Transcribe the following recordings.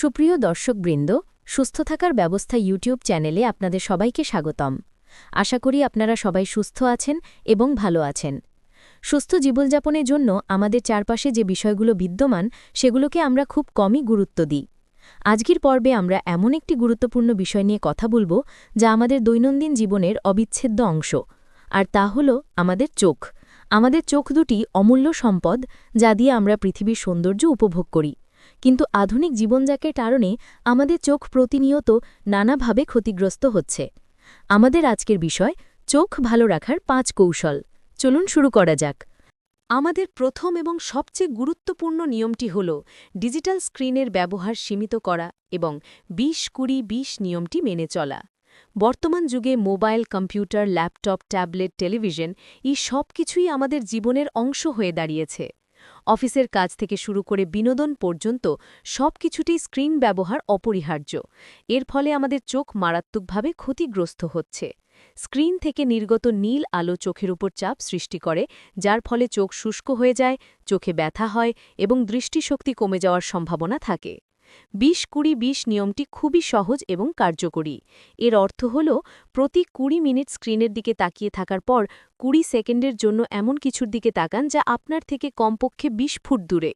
সুপ্রিয় দর্শকবৃন্দ, সুস্থ থাকার ব্যবস্থা ইউটিউব চ্যানেলে আপনাদের সবাইকে স্বাগতম। আশা করি আপনারা সবাই সুস্থ আছেন এবং ভালো আছেন। সুস্থ জীবনযাপনের জন্য আমাদের চারপাশে যে বিষয়গুলো বিদ্যমান, সেগুলোকে আমরা খুব কমই গুরুত্ব দিই। আজকের পর্বে আমরা এমন একটি গুরুত্বপূর্ণ বিষয় নিয়ে কথা বলব, যা আমাদের দৈনন্দিন জীবনের অবিচ্ছেদ্য অংশ, আর তা হল আমাদের চোখ। আমাদের চোখ দুটি অমূল্য সম্পদ, যা দিয়ে আমরা পৃথিবীর সৌন্দর্য উপভোগ করি। কিন্তু আধুনিক জীবনযাকের কারণে আমাদের চোখ প্রতিনিয়ত নানাভাবে ক্ষতিগ্রস্ত হচ্ছে। আমাদের আজকের বিষয়, চোখ ভালো রাখার পাঁচ কৌশল। চলুন শুরু করা যাক। আমাদের প্রথম এবং সবচেয়ে গুরুত্বপূর্ণ নিয়মটি হল ডিজিটাল স্ক্রিনের ব্যবহার সীমিত করা এবং বিশ কুড়ি বিশ নিয়মটি মেনে চলা। বর্তমান যুগে mobile, computer, laptop, tablet, television এই সব কিছুই আমাদের জীবনের অংশ হয়ে দাঁড়িয়েছে। অফিসের কাজ থেকে শুরু করে বিনোদন পর্যন্ত সব কিছুতেই স্ক্রিন ব্যবহার অপরিহার্য। এর ফলে আমাদের চোখ মারাত্মকভাবে ক্ষতিগ্রস্ত হচ্ছে। স্ক্রিন থেকে নির্গত নীল আলো চোখের উপর চাপ সৃষ্টি করে, যার ফলে চোখ শুষ্ক হয়ে যায়, চোখে ব্যথা হয় এবং দৃষ্টিশক্তি কমে যাওয়ার সম্ভাবনা থাকে। বিশ কুড়ি বিশ নিয়মটি খুবই সহজ এবং কার্যকরী। এর অর্থ হল, প্রতি কুড়ি মিনিট স্ক্রিনের দিকে তাকিয়ে থাকার পর কুড়ি সেকেন্ডের জন্য এমন কিছুর দিকে তাকান যা আপনার থেকে কমপক্ষে ২০ ফুট দূরে।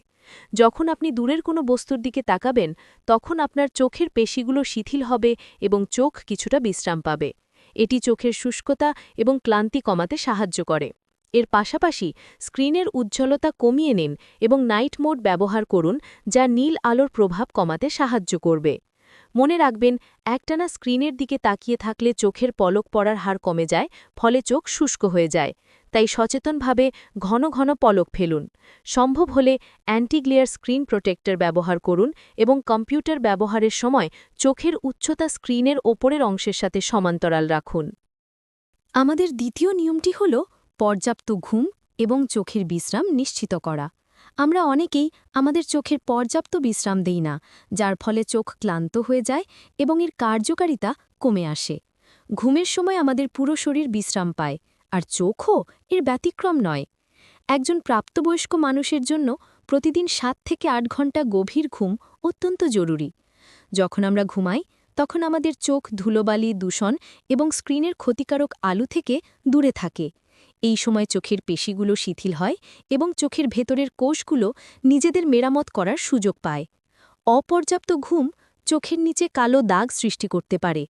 যখন আপনি দূরের কোনো বস্তুর দিকে তাকাবেন, তখন আপনার চোখের পেশিগুলো শিথিল হবে এবং চোখ কিছুটা বিশ্রাম পাবে। এটি চোখের শুষ্কতা এবং ক্লান্তি কমাতে সাহায্য করে। এর পাশাপাশি স্ক্রিনের উজ্জ্বলতা কমিয়ে নিন এবং নাইট মোড ব্যবহার করুন, যা নীল আলোর প্রভাব কমাতে সাহায্য করবে। মনে রাখবেন, একটানা স্ক্রিনের দিকে তাকিয়ে থাকলে চোখের পলক পড়ার হার কমে যায়, ফলে চোখ শুষ্ক হয়ে যায়। তাই সচেতনভাবে ঘন ঘন পলক ফেলুন। সম্ভব হলে অ্যান্টিগ্লেয়ার স্ক্রিন প্রোটেক্টর ব্যবহার করুন এবং কম্পিউটার ব্যবহারের সময় চোখের উচ্চতা স্ক্রিনের ওপরের অংশের সাথে সমান্তরাল রাখুন। আমাদের দ্বিতীয় নিয়মটি হল পর্যাপ্ত ঘুম এবং চোখের বিশ্রাম নিশ্চিত করা। আমরা অনেকেই আমাদের চোখের পর্যাপ্ত বিশ্রাম দেই না, যার ফলে চোখ ক্লান্ত হয়ে যায় এবং এর কার্যকারিতা কমে আসে। ঘুমের সময় আমাদের পুরো শরীর বিশ্রাম পায়, আর চোখও এর ব্যতিক্রম নয়। একজন প্রাপ্তবয়স্ক মানুষের জন্য প্রতিদিন সাত থেকে আট ঘণ্টা গভীর ঘুম অত্যন্ত জরুরি। যখন আমরা ঘুমাই, তখন আমাদের চোখ ধুলোবালি, দূষণ এবং স্ক্রিনের ক্ষতিকারক আলু থেকে দূরে থাকে। এই সময় চোখের পেশিগুলো শিথিল হয় এবং চোখের ভেতরের কোষগুলো নিজেদের মেরামত করার সুযোগ পায়। অপর্যাপ্ত ঘুম চোখের নিচে কালো দাগ সৃষ্টি করতে পারে,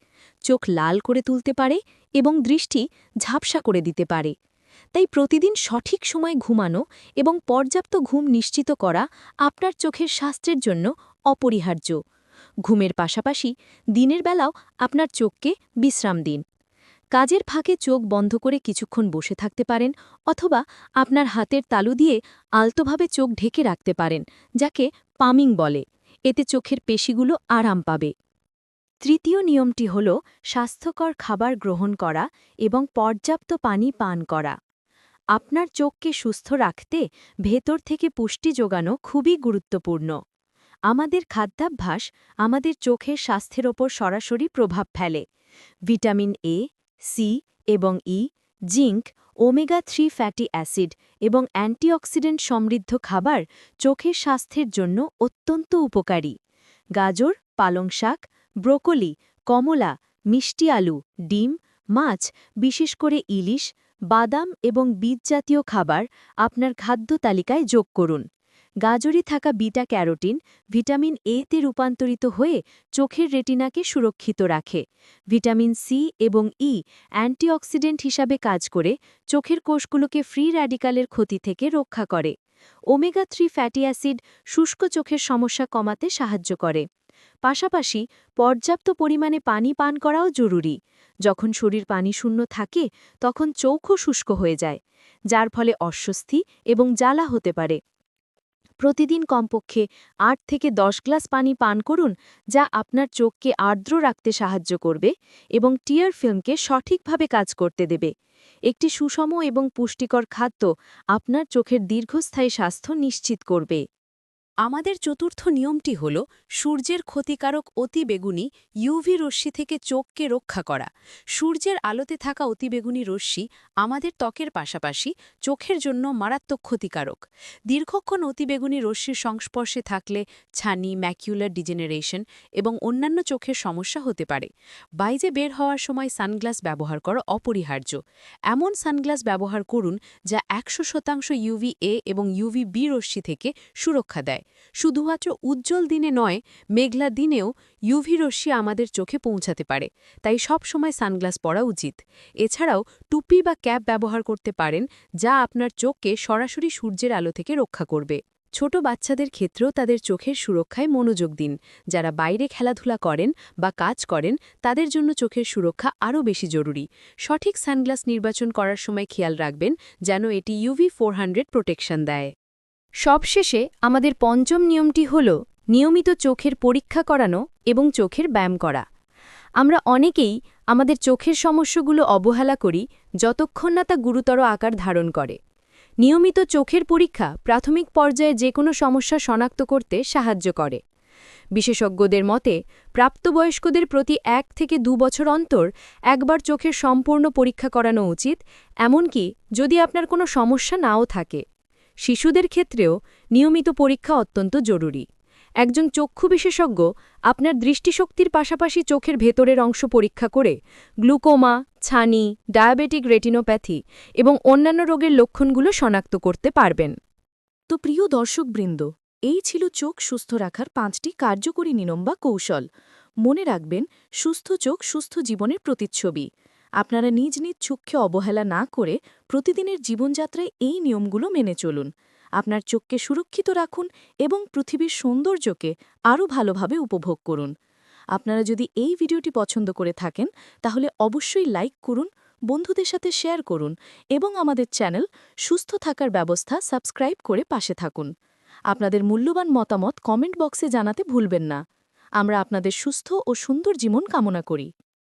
চোখ লাল করে তুলতে পারে এবং দৃষ্টি ঝাপসা করে দিতে পারে। তাই প্রতিদিন সঠিক সময় ঘুমানো এবং পর্যাপ্ত ঘুম নিশ্চিত করা আপনার চোখের স্বাস্থ্যের জন্য অপরিহার্য। ঘুমের পাশাপাশি দিনের বেলাও আপনার চোখকে বিশ্রাম দিন। কাজের ফাঁকে চোখ বন্ধ করে কিছুক্ষণ বসে থাকতে পারেন অথবা আপনার হাতের তালু দিয়ে আলতোভাবে চোখ ঢেকে রাখতে পারেন, যাকে পামিং বলে। এতে চোখের পেশিগুলো আরাম পাবে। তৃতীয় নিয়মটি হল স্বাস্থ্যকর খাবার গ্রহণ করা এবং পর্যাপ্ত পানি পান করা। আপনার চোখকে সুস্থ রাখতে ভেতর থেকে পুষ্টি যোগানো খুবই গুরুত্বপূর্ণ। আমাদের খাদ্যাভ্যাস আমাদের চোখের স্বাস্থ্যের ওপর সরাসরি প্রভাব ফেলে। ভিটামিন এ সি এবং E, zinc, omega three fatty acid এবং অ্যান্টিঅক্সিডেন্ট সমৃদ্ধ খাবার চোখের স্বাস্থ্যের জন্য অত্যন্ত উপকারী। গাজর, পালং শাক, ব্রোকলি, কমলা, মিষ্টি আলু, ডিম, মাছ, বিশেষ করে ইলিশ, বাদাম এবং বীজজাতীয় খাবার আপনার খাদ্য তালিকায় যোগ করুন। গাজরে থাকা বিটা ক্যারোটিন ভিটামিন এ তে রূপান্তরিত হয়ে চোখের রেটিনাকে সুরক্ষিত রাখে। ভিটামিন সি এবং ই অ্যান্টিঅক্সিডেন্ট হিসাবে কাজ করে চোখের কোষগুলোকে ফ্রি র্যাডিকালের ক্ষতি থেকে রক্ষা করে। ওমেগা থ্রি ফ্যাটি অ্যাসিড শুষ্ক চোখের সমস্যা কমাতে সাহায্য করে। পাশাপাশি পর্যাপ্ত পরিমাণে পানি পান করাও জরুরি। যখন শরীর পানি শূন্য থাকে, তখন চৌখও শুষ্ক হয়ে যায়, যার ফলে অস্বস্তি এবং জ্বালা হতে পারে। প্রতিদিন কমপক্ষে আট থেকে দশ গ্লাস পানি পান করুন, যা আপনার চোখকে আর্দ্র রাখতে সাহায্য করবে এবং টিয়ার ফিল্মকে সঠিকভাবে কাজ করতে দেবে। একটি সুষম এবং পুষ্টিকর খাদ্য আপনার চোখের দীর্ঘস্থায়ী স্বাস্থ্য নিশ্চিত করবে। আমাদের চতুর্থ নিয়মটি হল সূর্যের ক্ষতিকারক অতিবেগুনি ইউভি রশ্মি থেকে চোখকে রক্ষা করা। সূর্যের আলোতে থাকা অতিবেগুনি রশ্মি আমাদের ত্বকের পাশাপাশি চোখের জন্য মারাত্মক ক্ষতিকারক। দীর্ঘক্ষণ অতিবেগুনি রশ্মির সংস্পর্শে থাকলে ছানি ম্যাকিউলার ডিজেনারেশন এবং অন্যান্য চোখের সমস্যা হতে পারে। বাইরে বের হওয়ার সময় সানগ্লাস ব্যবহার করা অপরিহার্য। এমন সানগ্লাস ব্যবহার করুন যা একশো শতাংশ ইউভি এ এবং ইউভি বি রশ্মি থেকে সুরক্ষা দেয়। শুধুমাত্র উজ্জ্বল দিনে নয়, মেঘলা দিনেও ইউভি রশ্মি আমাদের চোখে পৌঁছাতে পারে। তাই সব সময় সানগ্লাস পরা উচিত। এছাড়াও টুপি বা ক্যাপ ব্যবহার করতে পারেন, যা আপনার চোখকে সরাসরি সূর্যের আলো থেকে রক্ষা করবে। ছোট বাচ্চাদের ক্ষেত্রেও তাদের চোখের সুরক্ষায় মনোযোগ দিন। যারা বাইরে খেলাধুলা করেন বা কাজ করেন, তাদের জন্য চোখের সুরক্ষা আরও বেশি জরুরি। সঠিক সানগ্লাস নির্বাচন করার সময় খেয়াল রাখবেন, যেন এটি ইউভি ফোর প্রোটেকশন দেয়। সবশেষে আমাদের পঞ্চম নিয়মটি হল নিয়মিত চোখের পরীক্ষা করানো এবং চোখের ব্যায়াম করা। আমরা অনেকেই আমাদের চোখের সমস্যাগুলো অবহেলা করি যতক্ষণ না তা গুরুতর আকার ধারণ করে। নিয়মিত চোখের পরীক্ষা প্রাথমিক পর্যায়ে যে কোনো সমস্যা শনাক্ত করতে সাহায্য করে। বিশেষজ্ঞদের মতে, প্রাপ্তবয়স্কদের প্রতি এক থেকে দু বছর অন্তর একবার চোখের সম্পূর্ণ পরীক্ষা করানো উচিত, এমনকি যদি আপনার কোনো সমস্যা নাও থাকে। শিশুদের ক্ষেত্রেও নিয়মিত পরীক্ষা অত্যন্ত জরুরি। একজন চক্ষু বিশেষজ্ঞ আপনার দৃষ্টিশক্তির পাশাপাশি চোখের ভেতরের অংশ পরীক্ষা করে গ্লুকোমা, ছানি, ডায়াবেটিক রেটিনোপ্যাথি এবং অন্যান্য রোগের লক্ষণগুলো শনাক্ত করতে পারবেন। তো প্রিয় দর্শকবৃন্দ, এই ছিল চোখ সুস্থ রাখার পাঁচটি কার্যকরী নিয়ম বা কৌশল। মনে রাখবেন, সুস্থ চোখ সুস্থ জীবনের প্রতিচ্ছবি। আপনারা নিজ নিজ চোখকে অবহেলা না করে প্রতিদিনের জীবনযাত্রায় এই নিয়মগুলো মেনে চলুন। আপনার চোখকে সুরক্ষিত রাখুন এবং পৃথিবীর সৌন্দর্যকে আরও ভালোভাবে উপভোগ করুন। আপনারা যদি এই ভিডিওটি পছন্দ করে থাকেন, তাহলে অবশ্যই লাইক করুন, বন্ধুদের সাথে শেয়ার করুন এবং আমাদের চ্যানেল সুস্থ থাকার ব্যবস্থা সাবস্ক্রাইব করে পাশে থাকুন। আপনাদের মূল্যবান মতামত কমেন্ট বক্সে জানাতে ভুলবেন না। আমরা আপনাদের সুস্থ ও সুন্দর জীবন কামনা করি।